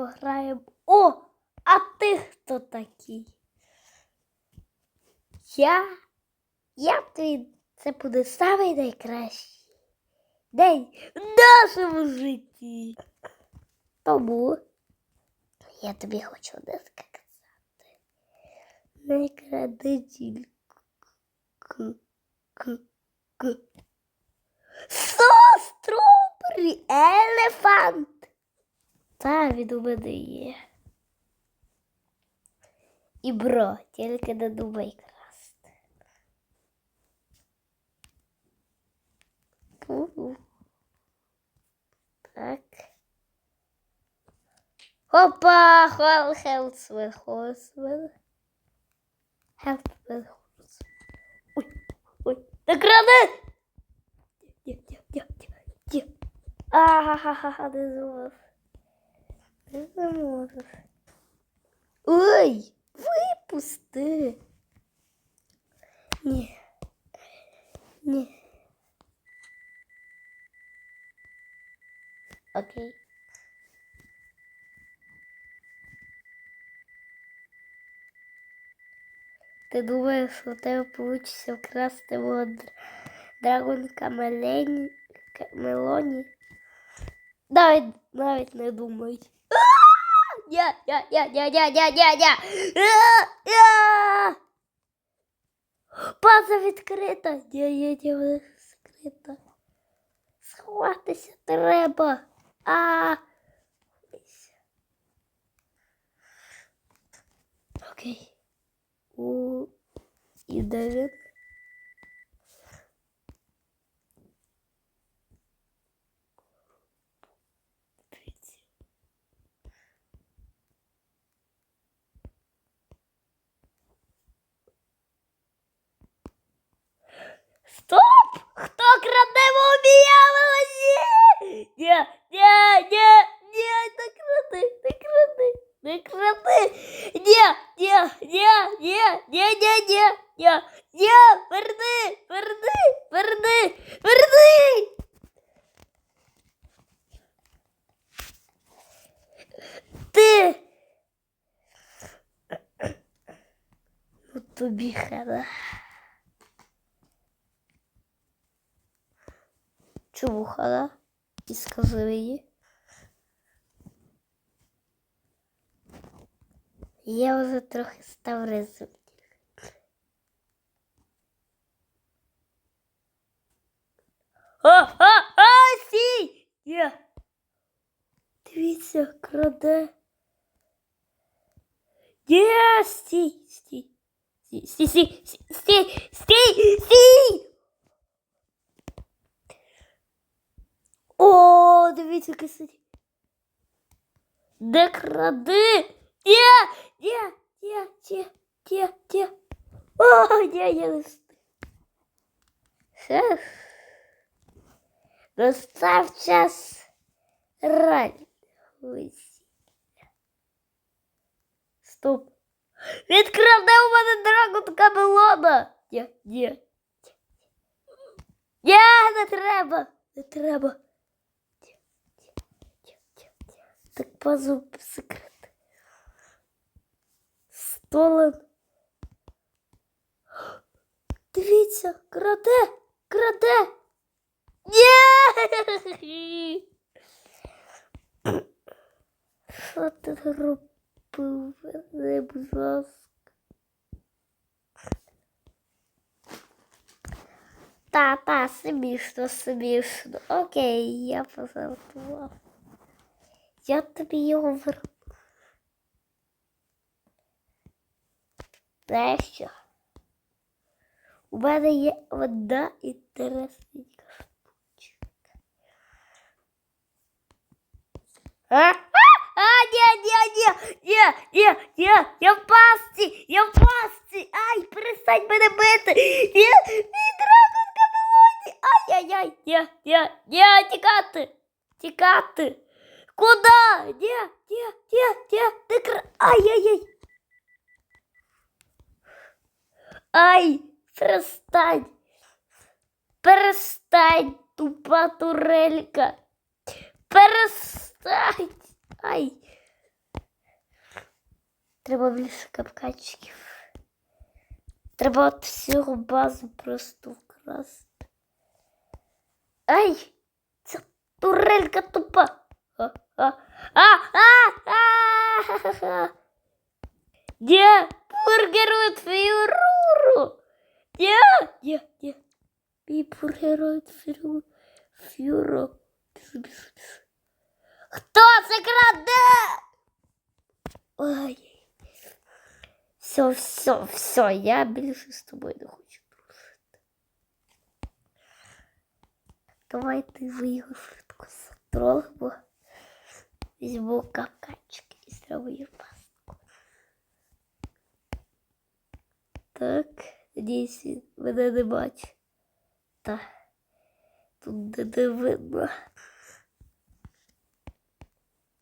пограємо. О! А ти хто такий? Я? Я твій це буде самий найкращий день в нашому житті. Тому я тобі хочу одне сказати. Не кради к. Сострубрі елефант. Та від у мене є. І бро, тільки не думай красти. Пу. Так. Опа, хол хелсмен, хелсмен. Хелсмен, хелсмен. Ой, ой, на гранат! Ні, ні, ні, ні, ні. Ага-ха-ха, не думав. Не зможу. Ой, випусти. Ні. Ні. Окей. Ти думаєш, що у тебе вийде вкрасти мого др- драгонка Мелені... К- Мелоні? Навіть, навіть не думають. Я, я, я, я, я, я, я, я. Я. База відкрита. Я, я, я, вона закрита. Сховатися треба. А. Окей. У. І де Стоп! Хто краде мумія Ні! Ні, ні, ні, ні, не кради, не кради, не кради. Ні, ні, ні, ні, ні, ні, ні, ні, ні, І скажи мені. Я вже трохи став результат. А, а, а, сій! Є. Дивіться, краде. Є, стій, стій. Стій, стій, стій, стій, стій, стій! О, дивіться, який сидить. Де кради? Є, є, є, є, є, є. О, є, я не встиг. Ех. Настав час рань. Стоп. Відкраде у мене драгон камелона. Ні, ні. Ні, не треба. Не треба. Так пазу секрет. Столен. Дивіться, краде, краде. Ні! Що ти робив? Верни, будь ласка. Та, та, смішно, смішно. Окей, я пожартував. Я тобі його верну. Знаєш що? У мене є одна інтересненька штучка. А? А, а, ні, ні, ні, ні, ні, ні, я в пастці, я в пастці. Ай, перестань мене бити. Ні, мій дракон камелоні. Ай-яй-яй, ні, ні, ні, тікати, тікати. Куда? Ні, ні, ні, ні, не кра... Ай-яй-яй. Ай, перестань. Перестань, тупа турелька. Перестань. Ай. Треба більше капканчиків. Треба от всю базу просто вкрасти. Ай! Ця турелька тупа. а, а, а, а, Где бургерует фиуруру? Где? Где? Где? И бургерует фиуру. Фиуру. Кто сокрадет? Ой. Все, все, все, я більше с тобой не хочу дружити. Давай ты выиграешь швидко з троллом. Візьму капканчик і зроблю пастку. Так, надіюсь, він мене не бачить. Та тут де не видно.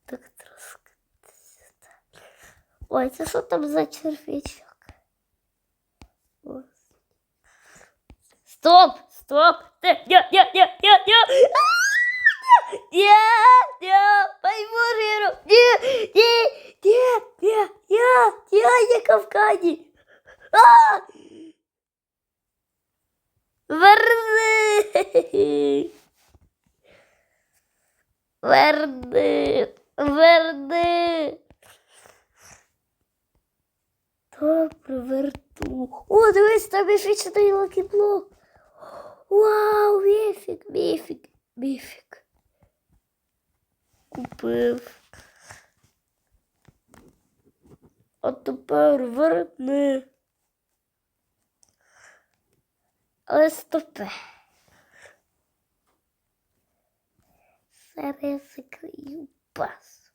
Так трошки. сюди. Ой, це що там за червячок? О. Стоп! Стоп! Ти- Я, я, я, я, я! А! Я, я, пойму, Ні, ні, ні, ні, я, я, я Кавказі. А! Верни! Верни! Верни! Добре, верту. О, дивись, там є ще чотири лакіблок. Вау, міфік, міфік, міфік. Купив. А тепер верни. Але стопе. Зараз я закрию пас.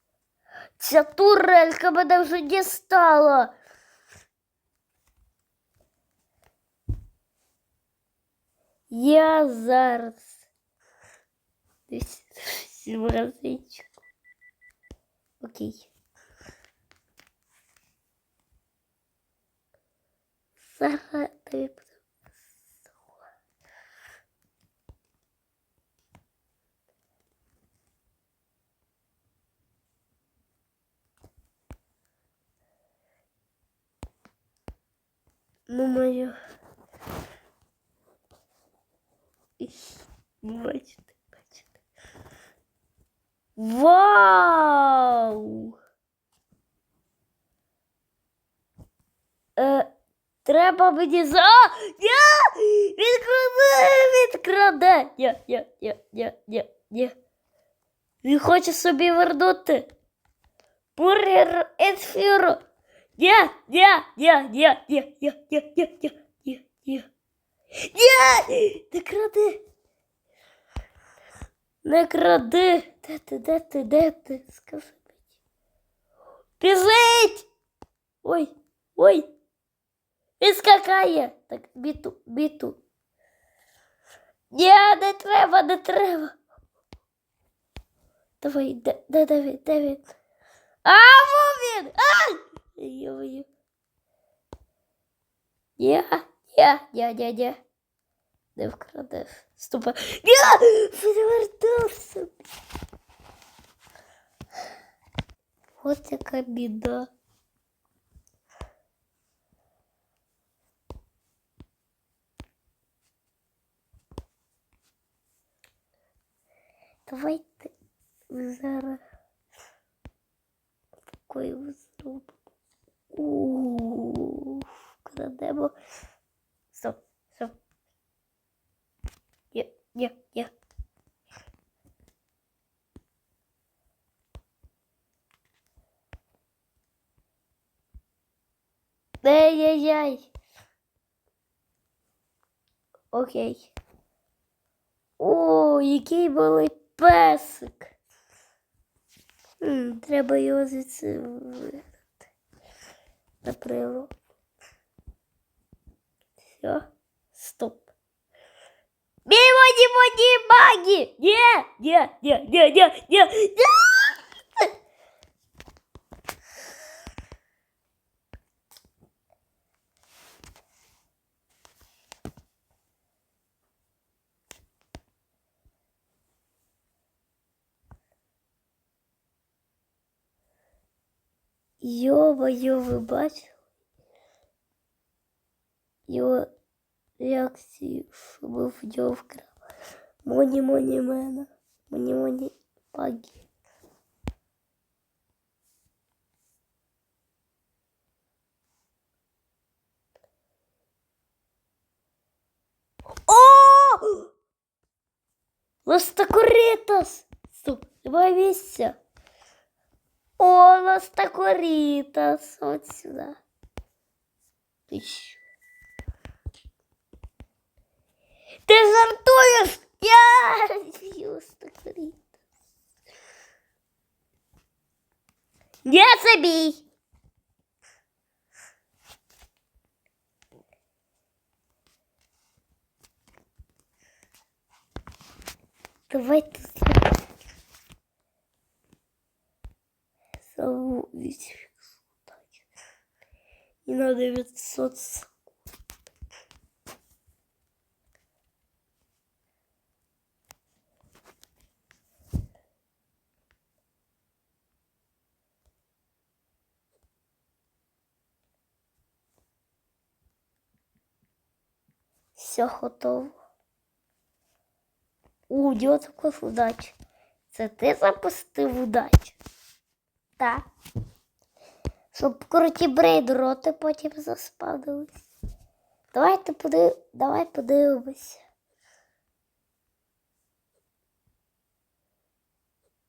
Ця турелька мене вже дістала. Я зараз. Десь Всім разичку. Окей. Зараз тобі Думаю, бачите. Вау! Е, треба мені за. А! Я! Відкраде! Відкраде! Я, я, я, я, я, я. Він хоче собі вернути. Бургер ефіру. Я, я, я, я, я, я, я, я, я, я, я. Ні! Не кради! Не кради! Де ти, де ти, де ти? Скажи мені. Біжить! Ой, ой! Він скакає! Так, біту, біту. Ні, не треба, не треба. Давай, де, де, де він, де він? А, во він! Ай! Йо-йо. Я, я, я, я, я. Не вкрадеш. Ступа. Я перевертався. От яка біда. Давайте зараз такою зробимо. У крадемо. Стоп, стоп. Є, є. Ай-яй-яй. Окей. О, який малий песик. М, Треба його звідси вигнати. На природу. Все, стоп. Мимо не маги! Не, не, не, не, не, не, не! Йо-моє, ви бачили? реакцію, що ми в нього вкрали. Моні, моні, мене. Моні, моні, пагі. О! Ластакоритас! Стоп, давай місця. О, Ластакоритас. От сюди. Ти Ти жартуєш? Я Ластакоритас. Я забій. Давайте зову відфіксувати. І на 900 Все готово. У, діо також удачі. Це ти запустив удачу? Так. Щоб круті брейдроти потім заспадились. Давайте подив... Давай подивимося.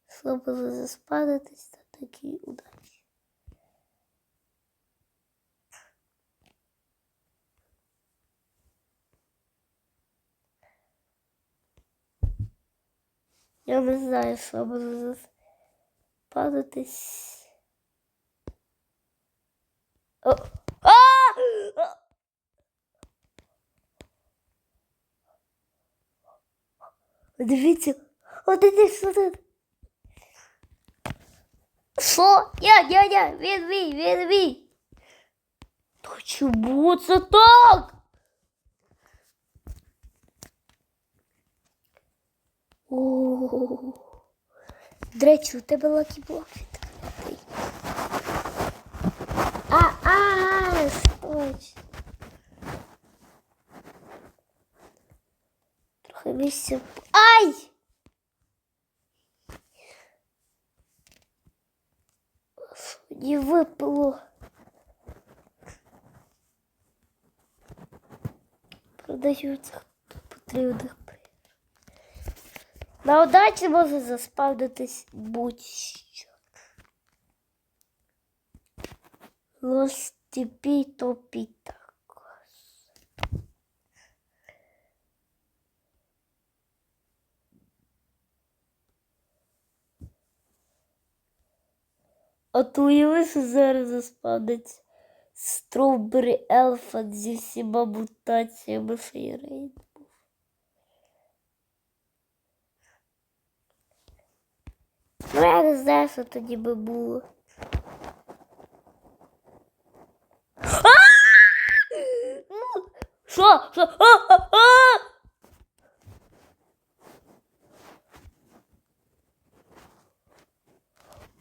Щоб заспадитись на такій удачі. Я не знаю, що буде падатись. О! А! А! Дивіться, от іди сюди. Що? Я, я, я, він мій, він мій. То чому це так? О, До речі, у тебе лакіблок відкритий. А, а, сточ. Трохи місця. Ай! Не випало. Продаються потрібних на удачі може заспавнитись будь-що. Лостіпі топі також. То уяви, що зараз заспавниться Стровбері Елфан зі всіма мутаціями фейрейн. я не знаю, що тоді би було. А! Ну, Що? Що? А, а, а!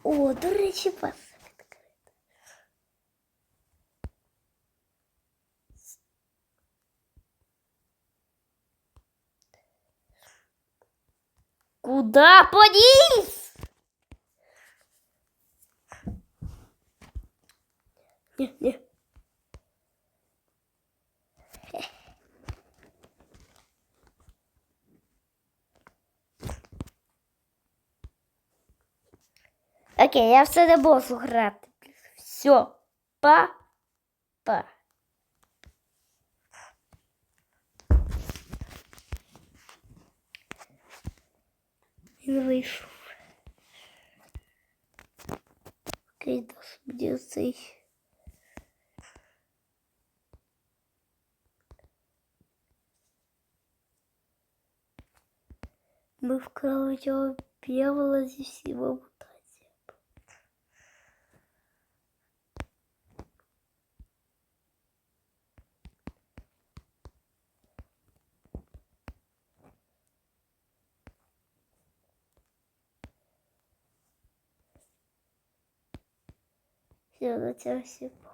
О, до речі, вас відкрито. Куда подись? Не, не. Окей, я все не можу грати. Все. Па-па. Він вийшов. Окей, мені цей. Ми вкрали його білого зі всіма мутаціями. Все, на цьому всім папа.